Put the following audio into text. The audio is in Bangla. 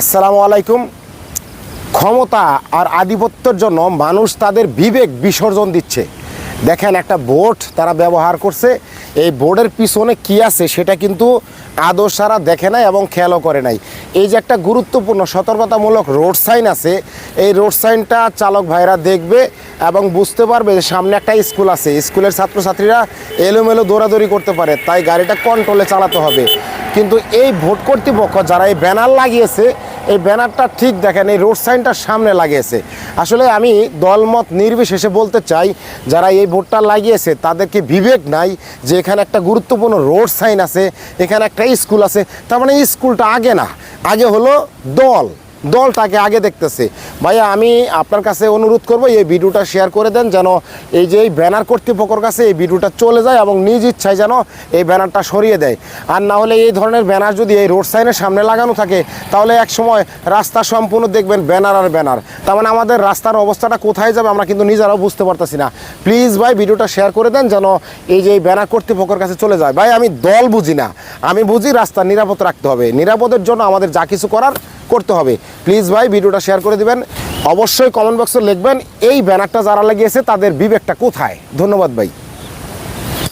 আসসালামু আলাইকুম। ক্ষমতা আর আধিপত্যের জন্য মানুষ তাদের বিবেক বিসর্জন দিচ্ছে। দেখেন একটা বোর্ড তারা ব্যবহার করছে। এই বোর্ডের পিছনে কি আছে সেটা কিন্তু আদৌ সারা দেখে নাই এবং খেয়ালও করে নাই। এই যে একটা গুরুত্বপূর্ণ সতর্কতামূলক রোড সাইন আছে, এই রোড সাইনটা চালক ভাইরা দেখবে এবং বুঝতে পারবে যে সামনে একটা স্কুল আছে। স্কুলের ছাত্রছাত্রীরা এলোমেলো দৌড়াদৌড়ি করতে পারে, তাই গাড়িটা কন্ট্রোলে চালাতে হবে। কিন্তু এই ভোট কর্তৃপক্ষ যারা এই ব্যানার লাগিয়েছে এই ব্যানারটা ঠিক দেখেন, এই রোড সাইনটার সামনে লাগিয়েছে। আসলে আমি দলমত নির্বিশেষে বলতে চাই, যারা এই বোর্ডটা লাগিয়েছে তাদেরকে বিবেক নাই যে এখানে একটা গুরুত্বপূর্ণ রোড সাইন আছে, এখানে একটা স্কুল আছে? তার মানে স্কুলটা আগে না, আগে হলো দল। দলটাকে আগে দেখতেছে। ভাইয়া, আমি আপনার কাছে অনুরোধ করব, এই ভিডিওটা শেয়ার করে দেন যেন এই যে এই ব্যানার কর্তৃপক্ষর কাছে এই ভিডিওটা চলে যায় এবং নিজ ইচ্ছায় যেন এই ব্যানারটা সরিয়ে দেয়। আর না হলে এই ধরনের ব্যানার যদি এই রোড সাইনের সামনে লাগানো থাকে, তাহলে এক সময় রাস্তা সম্পূর্ণ দেখবেন ব্যানার আর ব্যানার তার মানে আমাদের রাস্তার অবস্থাটা কোথায় যাবে আমরা কিন্তু নিজেরাও বুঝতে পারতেছি না। প্লিজ ভাই, ভিডিওটা শেয়ার করে দেন যেন এই যে এই ব্যানার কর্তৃপক্ষের কাছে চলে যায়। ভাই, আমি দল বুঝি না। আমি বুঝি রাস্তা নিরাপদ রাখতে হবে। নিরাপদের জন্য আমাদের যা কিছু করার করতে হবে। প্লিজ ভাই, ভিডিওটা শেয়ার করে দেবেন। অবশ্যই কমেন্ট বক্সে লিখবেন, এই ব্যানারটা যারা লাগিয়েছে তাদের বিবেকটা কোথায়? ধন্যবাদ ভাই।